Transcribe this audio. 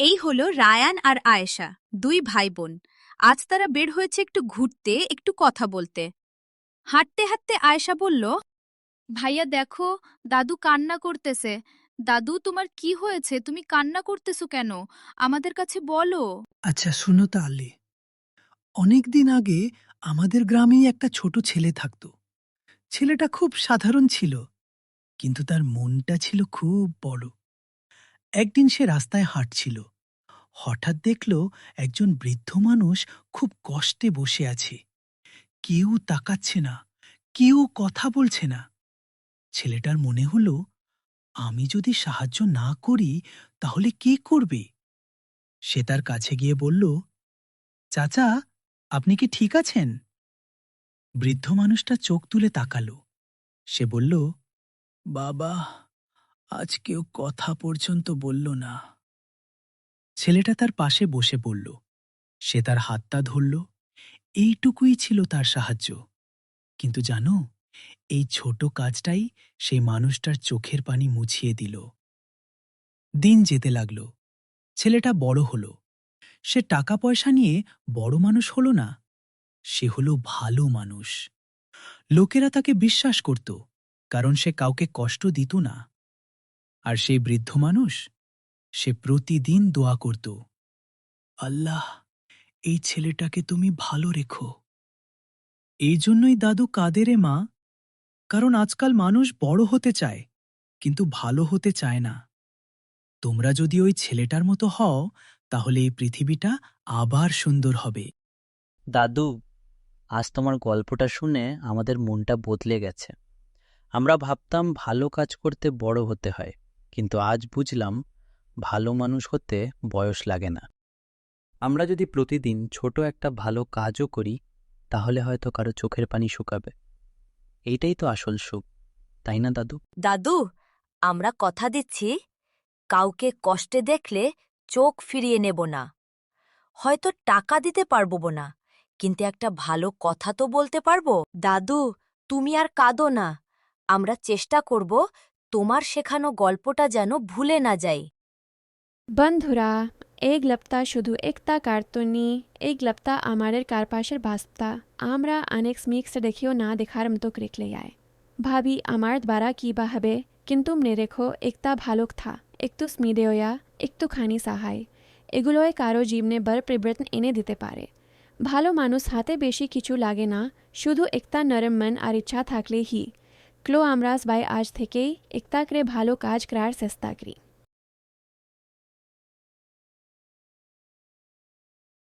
এই হলো রায়ান আর আয়েশা, দুই ভাই বোন আজ তারা বের হয়েছে একটু ঘুরতে, একটু কথা বলতে। হাঁটতে হাঁটতে আয়েশা বলল, ভাইয়া দেখো, দাদু কান্না করতেছে। দাদু, তোমার কি হয়েছে? তুমি কান্না করতেছো কেন? আমাদের কাছে বলো। আচ্ছা শুনো তাহলে অনেক দিন আগে আমাদের গ্রামেই একটা ছোট ছেলে থাকত। ছেলেটা খুব সাধারণ ছিল, কিন্তু তার মনটা ছিল খুব বড়। একদিন সে রাস্তায় হাঁটছিল। হঠাৎ দেখল একজন বৃদ্ধ মানুষ খুব কষ্টে বসে আছে। কেউ তাকাচ্ছে না, কেউ কথা বলছে না। ছেলেটার মনে হল, আমি যদি সাহায্য না করি, তাহলে কে করবে? সে তার কাছে গিয়ে বলল, চাচা, আপনি কি ঠিক আছেন? বৃদ্ধ মানুষটা চোখ তুলে তাকালো। সে বলল, বাবা আজ কেউ কথা পর্যন্ত বলল না। ছেলেটা তার পাশে বসে পড়ল। সে তার হাতটা ধরল। এইটুকুই ছিল তার সাহায্য। কিন্তু জানো, এই ছোট কাজটাই সেই মানুষটার চোখের পানি মুছিয়ে দিল। দিন যেতে লাগল। ছেলেটা বড় হল। সে টাকা পয়সা নিয়ে বড় মানুষ হল না। সে হল ভালো মানুষ। লোকেরা তাকে বিশ্বাস করত, কারণ সে কাউকে কষ্ট দিত না। আর সেই বৃদ্ধ মানুষ, সে প্রতিদিন দোয়া করত, আল্লাহ, এই ছেলেটাকে তুমি ভালো রেখো। এই জন্যই দাদু কাঁদে রে মা, কারণ আজকাল মানুষ বড় হতে চায়, কিন্তু ভালো হতে চায় না। তোমরা যদি ওই ছেলেটার মতো হও, তাহলে এই পৃথিবীটা আবার সুন্দর হবে। দাদু, আজ তোমার গল্পটা শুনে আমাদের মনটা বদলে গেছে। আমরা ভাবতাম ভালো কাজ করতে বড় হতে হয়। কিন্তু আজ বুঝলাম ভালো মানুষ হতে বয়স লাগে না। আমরা যদি প্রতিদিন ছোট একটা ভালো কাজও করি, তাহলে হয়তো কারও চোখের পানি শুকাবে। এইটাই তো আসল সুখ, তাই না, দাদু? দাদু, আমরা কথা দিচ্ছি, কাউকে কষ্টে দেখলে চোখ ফিরিয়ে নেব না। হয়তো টাকা দিতে পারব না, কিন্তু একটা ভালো কথা তো বলতে পারব? দাদু, তুমি আর কাঁদো না, আমরা চেষ্টা করব তোমার শেখানো গল্পটা যেন ভুলে না যাই। বন্ধুরা, এই গ্লপ্তা শুধু একটা কার্টুনি এই গ্লপ্তা আমাদের কারপাশের বাস্তা। আমরা অনেক স্মিক্স দেখিও না দেখার মতো ক্রিকলে আয়। ভাবি, আমার দ্বারা কি বা হবে? কিন্তু মনে রেখো একটা ভালুক থা। একটু স্মিদেয়া একটুখানি সাহায়। এগুলোয় কারও জীবনে বড় পরিবর্তন এনে দিতে পারে। ভালো মানুষ হাতে বেশি কিছু লাগে না, শুধু একটা নরম মন আর ইচ্ছা থাকলে হি ক্লো আমরাজ বাই আজ থেকেই একটা করে ভালো কাজ করার চেষ্টা করি